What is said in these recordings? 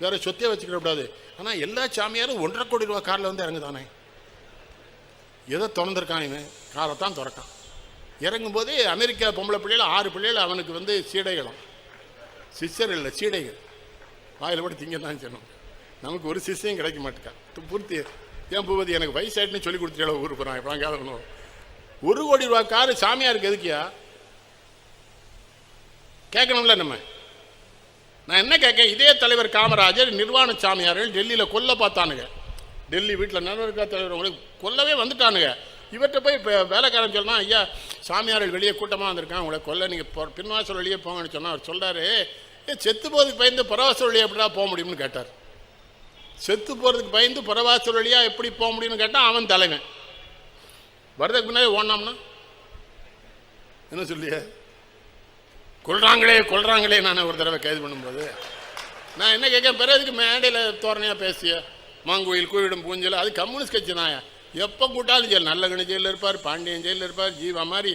வேற சொத்தே வச்சுக்கிட கூடாது. ஆனால் எல்லா சாமியாரும் ஒன்றரை கோடி ரூபா காரில் வந்து இறங்குதானே? எதை திறந்திருக்கான் இவன். காரை தான் திறக்கான். இறங்கும்போது அமெரிக்கா பொம்பளை பிள்ளைகள் ஆறு பிள்ளைகள் அவனுக்கு வந்து சீடைகளும். சிஸ்டர் இல்லை சீடைகள். வாயில் கூட திங்க தான் சொன்னோம் நமக்கு ஒரு சிஷ்யம் கிடைக்க மாட்டேக்கா. பூர்த்தி. ஏன் பூபதி எனக்கு வயசாயிட்டுன்னு சொல்லி கொடுத்துட்டு ஊருக்கு போகிறான் இப்போ பண்ணுவோம் ஒரு கோடி ரூபா காரு சாமியாருக்கு எதுக்கியா? கேட்கணும்ல நம்ம. நான் என்ன கேட்க இதே தலைவர் காமராஜர் நிர்வாண சாமியார்கள் டெல்லியில் கொல்ல பார்த்தானுங்க. டெல்லி வீட்டில் நடவடிக்கை தலைவர் உங்களுக்கு கொல்லவே வந்துட்டானுங்க. இவர்கிட்ட போய் இப்போ வேலைக்காரன் சொன்னால் ஐயா சாமியார்கள் வெளியே கூட்டமாக வந்திருக்கான் உங்களை கொல்ல நீங்கள் பின்வாசல் வழியே போங்கன்னு சொன்னால் அவர் சொல்கிறாரு ஏ செத்து போகிறதுக்கு பயந்து பரவாசல் வழியாக எப்படிடா போக முடியும்னு கேட்டார். செத்து போகிறதுக்கு பயந்து பரவாசல் வழியாக எப்படி போக முடியும்னு கேட்டால் அவன் தலைவன். வரதுக்கு முன்னாடி ஓடினோம்னா என்ன சொல்லியே? கொள்றாங்களே கொள்றாங்களே நான் ஒரு தடவை கைது பண்ணும்போது. நான் என்ன கேட்க பிறகு அதுக்கு மேடையில் தோரணையாக பேசிய? மாங்கோயில் கோயிலும் பூஞ்சல் அது கம்யூனிஸ்ட் கட்சி தான் எப்போ கூட்டாலும் ஜெயில் நல்லகணி ஜெயிலில் இருப்பார் பாண்டியன் ஜெயிலில் இருப்பார் ஜீவா மாதிரி.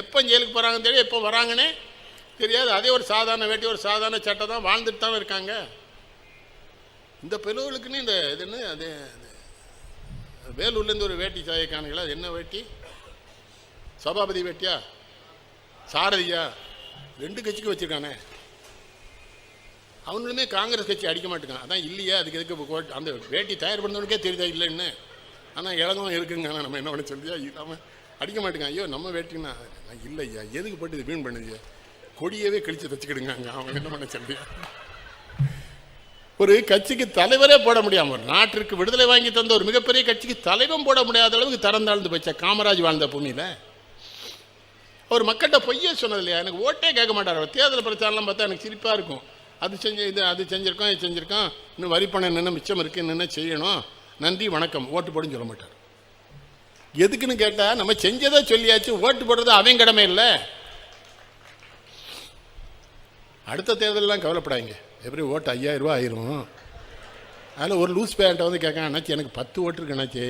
எப்போ ஜெயிலுக்கு போகிறாங்கன்னு தெரியும் எப்போ வராங்கன்னே தெரியாது. அதே ஒரு சாதாரண வேட்டி ஒரு சாதாரண சட்டை தான் வாழ்ந்துட்டு தான் இருக்காங்க. இந்த பிளவுகளுக்குன்னு இந்த இது என்ன அது வேலூர்லேருந்து ஒரு வேட்டி சாயக்கானுங்களா அது என்ன வேட்டி? சபாபதி வேட்டியா? சாரதியா? ரெண்டு கட்சிக்கு வச்சிருக்கானே. அவனுமே காங்கிரஸ் கட்சி அடிக்க மாட்டேங்கான் அதான் இல்லையா அதுக்கு எதுக்கு கோட்- அந்த வேட்டி தயார் பண்ணவனுக்கே தெரியுதா இல்லைன்னு? ஆனால் இளங்கம் இருக்குங்க. ஆனால் நம்ம என்ன பண்ண சொல்லியா இல்லாமல் அடிக்க மாட்டேங்க ஐயோ நம்ம வேட்டினா நான் இல்லை ஐயா. எதுக்கு போட்டு இது வீண் பண்ணுது? கொடியவே கழிச்சு தச்சுக்கிடுங்க அங்கே அவங்க என்ன பண்ண சொல்லியா ஒரு கட்சிக்கு தலைவரே போட முடியாமல் ஒரு நாட்டிற்கு விடுதலை வாங்கி தந்த ஒரு மிகப்பெரிய கட்சிக்கு தலைவன் போட முடியாத அளவுக்கு தரம் தாழ்ந்து போச்சா. காமராஜ் வாழ்ந்த பூமியில். அவர் மக்கள்கிட்ட பொய்யே சொன்னது இல்லையா எனக்கு ஓட்டே கேட்க மாட்டார். அவர் தேர்தல் பிரச்சாரம்லாம் பார்த்தா எனக்கு சிரிப்பாக இருக்கும். அது செஞ்சு இது அது செஞ்சுருக்கோம் இது செஞ்சுருக்கோம். இன்னும் வரி பணம் என்னென்ன மிச்சம் இருக்குது என்னென்ன செய்யணும்? நன்றி வணக்கம். ஓட்டு போடுன்னு சொல்ல மாட்டார். எதுக்குன்னு கேட்டால் நம்ம செஞ்சதை சொல்லியாச்சு ஓட்டு போடுறது அவன் கடமை இல்லை. அடுத்த தேர்தலெலாம் கவலைப்படாதீங்க. எப்படி ஓட்டு ஐயாயிரம் ரூபா ஆயிரும்? அதில் ஒரு லூஸ் பேண்ட்டை வந்து கேட்க அண்ணாச்சி எனக்கு பத்து ஓட்டு இருக்கு அண்ணாச்சி.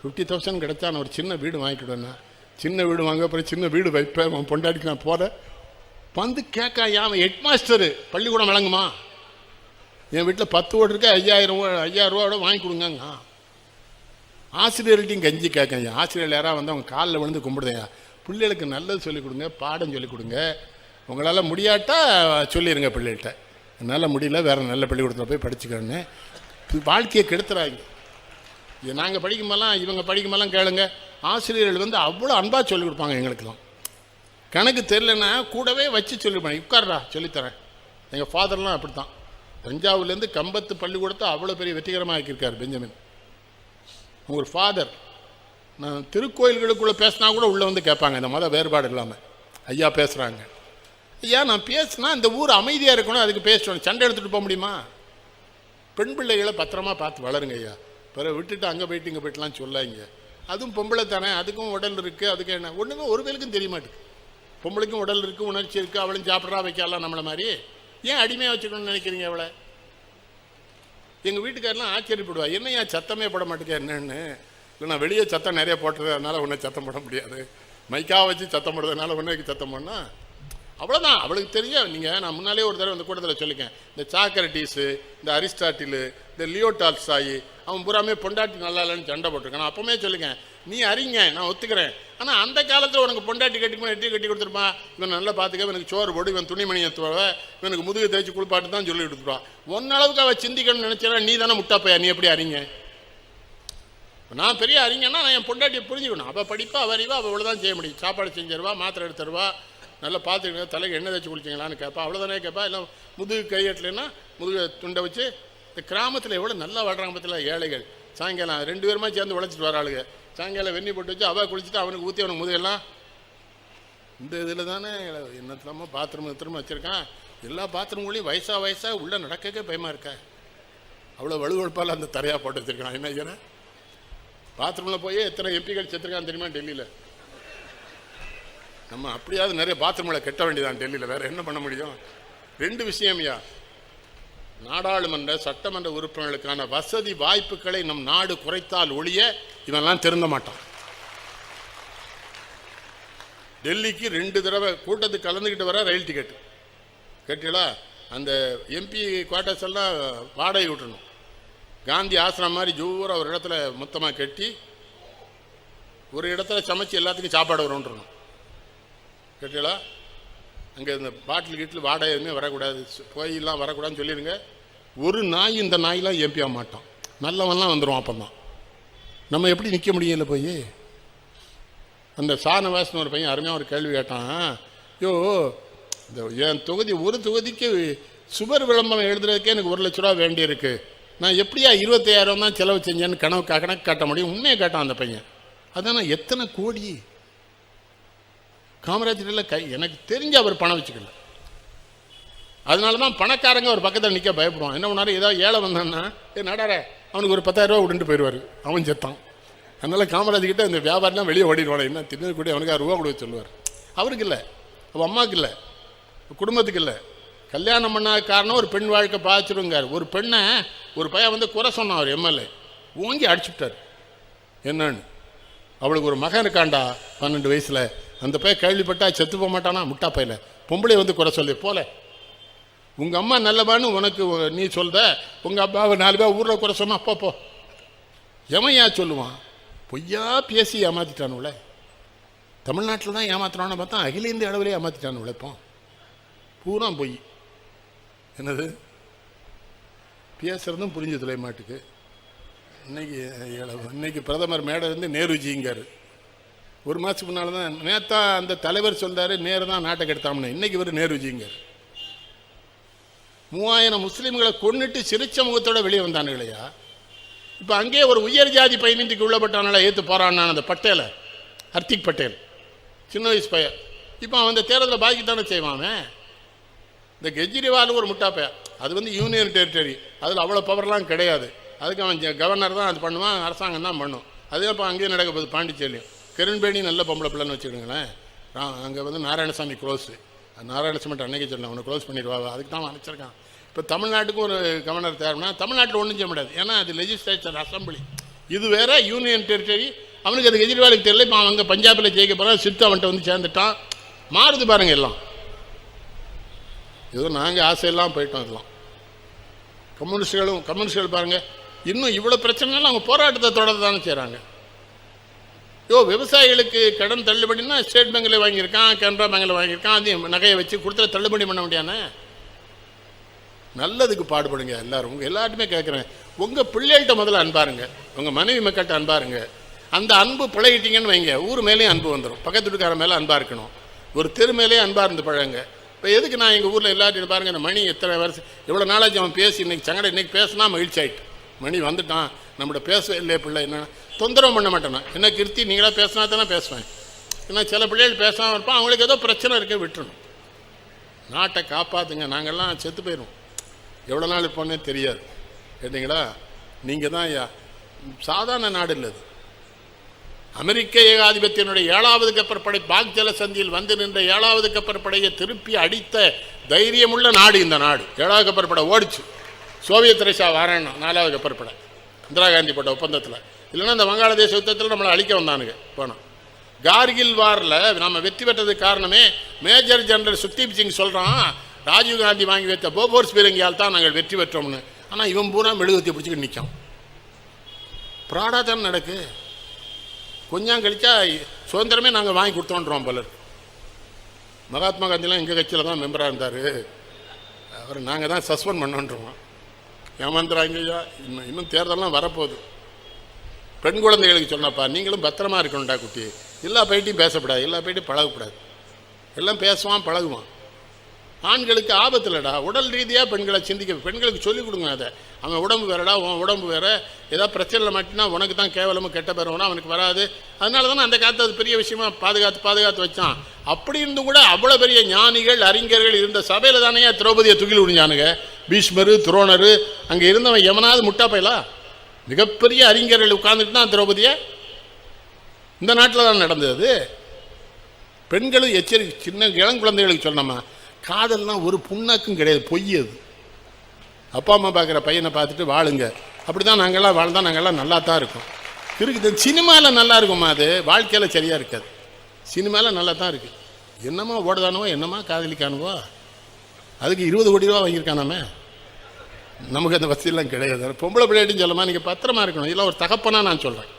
ஃபிஃப்டி தௌசண்ட் கிடச்சா நான் ஒரு சின்ன வீடு வாங்கிக்கிடுவேண்ணா சின்ன வீடு வாங்க அப்புறம் சின்ன வீடு வைப்பேன் அவன் பொண்டாடிக்கு நான் போகிறேன் வந்து கேட்க ஏன் ஹெட் மாஸ்டரு பள்ளிக்கூடம் விளங்குமா என் வீட்டில் பத்து ஓடு இருக்கு ஐயாயிரம் ஐயாயிரம் ரூபாவோட வாங்கி கொடுங்க ஆசிரியர்கள்ட்டையும் கஞ்சி கேட்கங்க ஆசிரியர் யாராவது வந்து அவங்க காலில் விழுந்து கும்பிடுதையா பிள்ளைகளுக்கு நல்லது சொல்லிக் கொடுங்க பாடம் சொல்லிக் கொடுங்க. உங்களால் முடியாட்டா சொல்லிடுங்க பிள்ளைகிட்ட. என்னால் முடியல வேறு நல்ல பள்ளிக்கூடத்தில் போய் படிச்சுக்கோன்னு வாழ்க்கையை கெடுத்துறாங்க. நாங்கள் படிக்கும்போதெல்லாம் இவங்க படிக்கும்போதெல்லாம் கேளுங்க. ஆசிரியர்கள் வந்து அவ்வளோ அன்பாக சொல்லிக் கொடுப்பாங்க எங்களுக்கெல்லாம் கணக்கு தெரிலன்னா கூடவே வச்சு சொல்லிடுவேன் உட்கார்றா சொல்லித்தரேன். எங்கள் ஃபாதர்லாம் அப்படி தான் தஞ்சாவூர்லேருந்து கம்பத்து பள்ளிக்கூடத்தை அவ்வளோ பெரிய வெற்றிகரமாக ஆக்கியிருக்கார் பெஞ்சமின். உங்கள் ஃபாதர் நான் திருக்கோயில்களுக்குள்ளே பேசினா கூட உள்ளே வந்து கேட்பாங்க. இந்த மத வேறுபாடு இல்லாமல் ஐயா பேசுகிறாங்க ஐயா நான் பேசினா இந்த ஊர் அமைதியாக இருக்கணும். அதுக்கு பேசணும் சண்டை எடுத்துகிட்டு போக முடியுமா? பெண் பிள்ளைகளை பத்திரமா பார்த்து வளருங்க ஐயா. பிறகு விட்டுட்டு அங்கே போயிட்டு இங்கே போயிட்டுலாம் சொல்லாங்க அதுவும் பொம்பளை தானே அதுக்கும் உடல் இருக்குது அதுக்கு என்ன? ஒன்றுமே ஒரு பேருக்கும் தெரிய மாட்டேங்குது பொம்பளைக்கும் உடல் இருக்குது உணர்ச்சி இருக்குது அவளும் சாப்பிட்றா வைக்கலாம் நம்மளை மாதிரி. ஏன் அடிமையாக வச்சுக்கணும்னு நினைக்கிறீங்க அவளை? எங்கள் வீட்டுக்காரெலாம் ஆச்சரியப்படுவா என்னையா சத்தமே போட மாட்டேங்க என்னன்னு? இல்லை நான் வெளியே சத்தம் நிறைய போட்டது அதனால் உன்னை சத்தம் போட முடியாது. மைக்காக வச்சு சத்தம் போடுறதுனால உன்னைக்கு சத்தம் போடனா அவ்வளோதான் அவளுக்கு தெரியும். நீங்கள் நான் முன்னாலே ஒரு தடவை அந்த கூட்டத்தில் சொல்லிக்கேன் இந்த சாக்ரட்டிஸு இந்த அரிஸ்டாட்டிலு இந்த லியோ டால்ஸ்டாயி அவன் பூராமே பொண்டாட்டி நல்லா இல்லைன்னு சண்டை போட்டிருக்கான். நான் அப்பவுமே சொல்லுங்க நீ அறிங்க நான் ஒத்துக்கிறேன். ஆனால் அந்த காலத்தில் உனக்கு பொண்டாட்டி கட்டி எட்டி கட்டி கொடுத்துருப்பான் இவன் நல்லா பார்த்துக்க இவனுக்கு சோறு போடு இவன் துணிமணியை துவ இவனுக்கு முதுகு தேய்ச்சி குளிப்பாட்டு தான் சொல்லி கொடுத்துருவான் ஒன்ன அளவுக்கு அவள் சிந்திக்கணும்னு நினச்சா நீ தானே முட்டாப்பையா? நீ எப்படி அறிங்க? நான் பெரிய அறிஞன்னா நான் என் பொண்டாட்டியை புரிஞ்சுக்கணும். அவள் படிப்பா அவள் அறிவா அவள் தான் செய்ய முடியும். சாப்பாடு செஞ்சிருவா மாத்திரை எடுத்துருவா நல்லா பார்த்துக்கங்க தலைக்கு எண்ணெய் தேய்ச்சி குளிச்சிங்களான்னு கேட்பா. அவ்வளோதானே கேட்பா? இல்லை முதுகு கையெட்டலைன்னா முதுகு துண்டை வச்சு இந்த கிராமத்தில் எவ்வளோ நல்லா வாழ்கிறாங்க பற்றில ஏழைகள். சாயங்காலம் ரெண்டு பேருமா சேர்ந்து உழைச்சிட்டு வராளுங்க சாயங்காலம் வெண்ணி போட்டு வச்சு அவள் குளிச்சுட்டு அவனுக்கு ஊற்றி அவனுக்கு முதுகெல்லாம். இந்த இதில் தானே என்னத்தலாமோ பாத்ரூம் திரும்ப வச்சுருக்கான் எல்லா பாத்ரூம்களையும் வயசா வயசாக உள்ளே நடக்கவே பயமாக இருக்கா. அவ்வளோ வலுவழுப்பால் அந்த தரையாக போட்டு வச்சுருக்கான் என்ன செய்யறேன் பாத்ரூமில் போய் எத்தனை எம்பிக்கள் செத்துருக்கான் தெரியுமா டெல்லியில்? நம்ம அப்படியாவது நிறைய பாத்ரூம்களை கட்ட வேண்டியதான் டெல்லியில். வேறு என்ன பண்ண முடியும்? ரெண்டு விஷயம்யா நாடாளுமன்ற சட்டமன்ற உறுப்பினர்களுக்கான வசதி வாய்ப்புகளை நம் நாடு குறைத்தால் ஒழிய இவெல்லாம் திருந்த மாட்டான். டெல்லிக்கு ரெண்டு தடவை கூட்டத்துக்கு கலந்துக்கிட்டு வர ரயில் டிக்கெட் கேட்டீங்களா? அந்த எம்பி குவார்ட்டர்ஸ் எல்லாம் வாடகை விட்டணும் காந்தி ஆசிரம் மாதிரி ஜூரா ஒரு இடத்துல மொத்தமாக கட்டி ஒரு இடத்துல சமைச்சு எல்லாத்துக்கும் சாப்பாடு வரும்ன்றணும். கேட்டீங்களா? அங்கே இந்த பாட்டில் கீட்டில் வாடகை எதுவுமே வரக்கூடாது. கோயிலெலாம் வரக்கூடாதுன்னு சொல்லிடுங்க. ஒரு நாய் இந்த நாயெலாம் எம்பி மாட்டான்? நல்லவன்லாம் வந்துடும் தான் நம்ம எப்படி நிற்க முடியல போய்? அந்த சானவாசன் ஒரு பையன் அருமையாக ஒரு கேள்வி கேட்டான். யோ இந்த என் தொகுதி ஒரு தொகுதிக்கு சுவர் விளம்பரம் எழுதுறதுக்கே எனக்கு ஒரு லட்ச ரூபா வேண்டியிருக்கு. நான் எப்படியா இருபத்தையாயிரம் தான் செலவு செஞ்சேன்னு கணக்கு கணக்கு காட்ட முடியும்? உண்மையை கேட்டான் அந்த பையன். அதான் எத்தனை கோடி? காமராஜரில் கை எனக்கு தெரிஞ்சு அவர் பணம் வச்சுக்கல. அதனால தான் பணக்காரங்க ஒரு பக்கத்தில் நிற்க பயப்படுவான். என்ன பண்ணாரு? ஏதாவது ஏழை வந்தான்னா ஏ நடார அவனுக்கு ஒரு பத்தாயிரம் விட்டுட்டு போயிடுவார். அவன் செத்தான். அதனால காமராஜ் கிட்ட இந்த வியாபாரிலாம் வெளியே ஓடிடுவானே. என்ன தின்னு கூட அவனுக்கு ரூபா கொடுக்க சொல்லுவார். அவருக்கு இல்லை. அவன் அம்மாவுக்கு இல்லை. குடும்பத்துக்கு இல்லை. கல்யாணம் பண்ண காரணம் ஒரு பெண் வாழ்க்கை பாதிச்சிருங்கார் ஒரு பெண்ணை ஒரு பையன் வந்து குறை சொன்னான் அவர் எம்எல்ஏ. ஓங்கி அடிச்சுட்டார். என்னன்னு? அவளுக்கு ஒரு மகன் இருக்காண்டா பன்னெண்டு வயசில். அந்த பையன் கேள்விப்பட்டா செத்து போக மாட்டானா? முட்டா பையில பொம்பளை வந்து குறை சொல்லி போல. உங்கள் அம்மா நல்லவான்னு உனக்கு நீ சொல்கிற உங்கள் அப்பாவை நாலு பேர் ஊரில் குறை சொன்னா அப்போ போ. எவன் ஏன் சொல்லுவான்? பொய்யா பேசி ஏமாத்திட்டானுல. தமிழ்நாட்டில் தான் ஏமாத்துறான்னு பார்த்தா அகில இந்திய அளவிலே ஏமாத்திட்டானுல உழைப்போம் பூரா பொய். என்னது? பேசுகிறதும் புரிஞ்சு தொலை மாட்டுக்கு. இன்னைக்கு இன்னைக்கு பிரதமர் மேடை வந்து நேருஜிங்கார். ஒரு மாதத்துக்கு முன்னால் தான் நேத்தா அந்த தலைவர் சொல்கிறாரு நேரு தான் நாட்டை கெடுத்தாம்னு. இன்னைக்கு இவர் நேருஜிங்கார் மூவாயிரம் முஸ்லீம்களை கொண்டுட்டு சிரிச்ச முகத்தோடு வெளியே வந்தானு இல்லையா? இப்போ அங்கேயே ஒரு உயர் ஜாதி பையனின்றைக்கு உள்ளப்பட்டானால ஏற்று போகிறான் அந்த பட்டேலை ஹர்திக் பட்டேல். சின்ன வயசு பையன். இப்போ அவன் அந்த தேர்தலில் பாதிக்கத்தானே செய்வான் இந்த கெஜ்ரிவால் ஒரு முட்டாப்பையா? அது வந்து யூனியன் டெரிட்டரி அதில் அவ்வளோ பவர்லாம் கிடையாது. அதுக்கு அவன் கவர்னர் தான் அது பண்ணுவான் அரசாங்கம் தான் பண்ணும். அதே இப்போ அங்கேயும் நடக்க போகுது பாண்டிச்சேரியும் கிரண்பேணி நல்ல பொம்பளை பிள்ளைன்னு வச்சுக்கோங்களேன். அங்கே வந்து நாராயணசாமி க்ளோஸு நாராயணசாமி அன்னைக்கு சொன்னேன் அவனை க்ளோஸ் பண்ணிடுவா அதுக்கு தான் அவன் அனுப்பிச்சிருக்கான் இப்போ தமிழ்நாட்டுக்கு ஒரு கவர்னர் தேவைன்னா தமிழ்நாட்டில் ஒன்றும் செய்ய முடியாது. ஏன்னா அது லெஜிஸ்லேச்சர் அசம்பிளி இது வேற யூனியன் டெரிட்டரி அவனுக்கு அது கெஜ்ரிவாலுக்கு தெரியல இப்போ அவன் அங்கே பஞ்சாபில் ஜெயிக்க போகிறான் சித்து அவன்கிட்ட வந்து சேர்ந்துட்டான். மாறுது பாருங்கள் எல்லாம். ஏதோ நாங்கள் ஆசையெல்லாம் போயிட்டோம் இதெல்லாம். கம்யூனிஸ்டுகளும் கம்யூனிஸ்டுகள் பாருங்கள் இன்னும் இவ்வளோ பிரச்சனைனாலும் அவங்க போராட்டத்தை தொடர்ந்து தானே செய்கிறாங்க யோ விவசாயிகளுக்கு கடன் தள்ளுபடினா ஸ்டேட் பேங்கில் வாங்கியிருக்கான் கனரா பேங்கில் வாங்கியிருக்கான் அதையும் நகையை வச்சு கொடுத்துட தள்ளுபடி பண்ண முடியானே நல்லதுக்கு பாடுபடுங்க எல்லாரும். உங்கள் எல்லாருமே கேட்குறேன் உங்கள் பிள்ளைகள்கிட்ட முதல்ல அன்பாருங்க உங்கள் மனைவி மக்கள்கிட்ட அன்பாருங்க அந்த அன்பு பழகிட்டீங்கன்னு வைங்க. ஊர் மேலேயும் அன்பு வந்துடும் பக்கத்து வீட்டுக்கார மேலே அன்பாக இருக்கணும். ஒரு தெரு மேலேயே அன்பாக இருந்து பழகுங்க. இப்போ எதுக்கு நான் எங்கள் ஊரில் எல்லாத்தையும் பாருங்க இந்த மணி எத்தனை வருஷம் எவ்வளோ நாளாச்சு அவன் பேசி இன்றைக்கி சங்கடம் இன்றைக்கி பேசினா மகிழ்ச்சி ஆகிட்டு மணி வந்துட்டான். நம்மகிட்ட பேசவே இல்லையே பிள்ளை. என்ன தொந்தரவு பண்ண மாட்டேனா என்ன கிருத்தி நீங்களாக பேசினா தானே பேசுவேன். ஏன்னா சில பிள்ளைகள் பேசாமல் இருப்பான் அவங்களுக்கு ஏதோ பிரச்சனை இருக்க விட்டுறணும். நாட்டை காப்பாற்றுங்க நாங்கள்லாம் செத்து போயிடுவோம். எவ்வளோ நாள் இருப்போன்னே தெரியாது. கேட்டிங்களா? நீங்கள் தான் ஐயா சாதாரண நாடு இல்லை அது. அமெரிக்க ஏகாதிபத்தியனுடைய ஏழாவது கப்பற்படை பாக் ஜல சந்தியில் வந்து நின்ற ஏழாவது கப்பற்படையை திருப்பி அடித்த தைரியமுள்ள நாடு இந்த நாடு. ஏழாவது கப்பற்படை ஓடிச்சு. சோவியத் ரஷ்யா வரணும் நாலாவது கப்பற்படை. இந்திரா காந்தி போட்ட ஒப்பந்தத்தில். இல்லைன்னா இந்த வங்காளதேச யுத்தத்தில் நம்மளை அழிக்க வந்தானுங்க. போனோம் கார்கில் வாரில் நம்ம வெற்றி பெற்றதுக்கு காரணமே மேஜர் ஜெனரல் சுக்தீப் சிங் சொல்கிறான் ராஜீவ் காந்தி வாங்கி வைத்த போபோர்ஸ் பீரங்கியால் தான் நாங்கள் வெற்றி பெற்றோம்னு. ஆனால் இவன் பூரா மெழுகுத்தி பிடிச்சிக்கிட்டு நிற்கும் ப்ராடாக தான் நடக்கு. கொஞ்சம் கழிச்சா சுதந்திரமே நாங்கள் வாங்கி கொடுத்தோன்றோம் பலர் மகாத்மா காந்திலாம் எங்கள் கட்சியில் தான் மெம்பராக இருந்தார். அவர் நாங்கள் தான் சஸ்பெண்ட் பண்ணோன்றோம். ஏமாந்துறாங்கய்யா. இன்னும் இன்னும் தேர்தல்லாம் வரப்போகுது. பெண் குழந்தைகளுக்கு சொன்னப்பா நீங்களும் பத்திரமா இருக்கணும்டா குட்டி. எல்லா பைட்டையும் பேசக்கூடாது எல்லா பைட்டையும் பழகக்கூடாது எல்லாம் பேசுவான் பழகுவான். ஆண்களுக்கு ஆபத்து இல்லைடா உடல் ரீதியாக பெண்களை சிந்திக்க பெண்களுக்கு சொல்லிக் கொடுங்க அதை. அவன் உடம்பு வேறடா உன் உடம்பு வேற. ஏதாவது பிரச்சனையில் மாட்டினா உனக்கு தான் கேவலமும் கெட்ட பெறவனா அவனுக்கு வராது. அதனால தானே அந்த காலத்து அது பெரிய விஷயமா பாதுகாத்து பாதுகாத்து வச்சான். அப்படி இருந்தும் கூட அவ்வளோ பெரிய ஞானிகள் அறிஞர்கள் இருந்த சபையில் தானே திரௌபதியை துகில் விடுஞ்சானுங்க பீஷ்மரு துரோணரு அங்கே இருந்தவன் எவனாவது முட்டா பயலா? மிகப்பெரிய அறிஞர்கள் உட்கார்ந்துட்டு தான் திரௌபதியை இந்த நாட்டில் தான் நடந்தது. பெண்களும் எச்சரிக்கை சின்ன இளங்குழந்தைகளுக்கு சொன்னோம்மா காதல்னால் ஒரு புண்ணாக்கும் கிடையாது பொய் அது. அப்பா அம்மா பார்க்குற பையனை பார்த்துட்டு வாழுங்க. அப்படி தான் நாங்கள்லாம் வாழ்ந்தால் நாங்கள்லாம் நல்லா தான் இருக்கோம். இருக்குது சினிமாவில் நல்லா இருக்குமா அது? வாழ்க்கையில் சரியாக இருக்காது. சினிமாவில் நல்லா தான் இருக்குது என்னமா ஓடுதானுவோ என்னமா காதலிக்கானுவோ? அதுக்கு இருபது கோடி ரூபா வாங்கியிருக்கானாமே. நமக்கு அந்த வசதியெல்லாம் கிடையாது. பொம்பளை பிள்ளையாட்டின்னு சொல்லமா நீங்கள் பத்திரமா இருக்கணும். இல்லை ஒரு தகப்பனாக நான் சொல்கிறேன்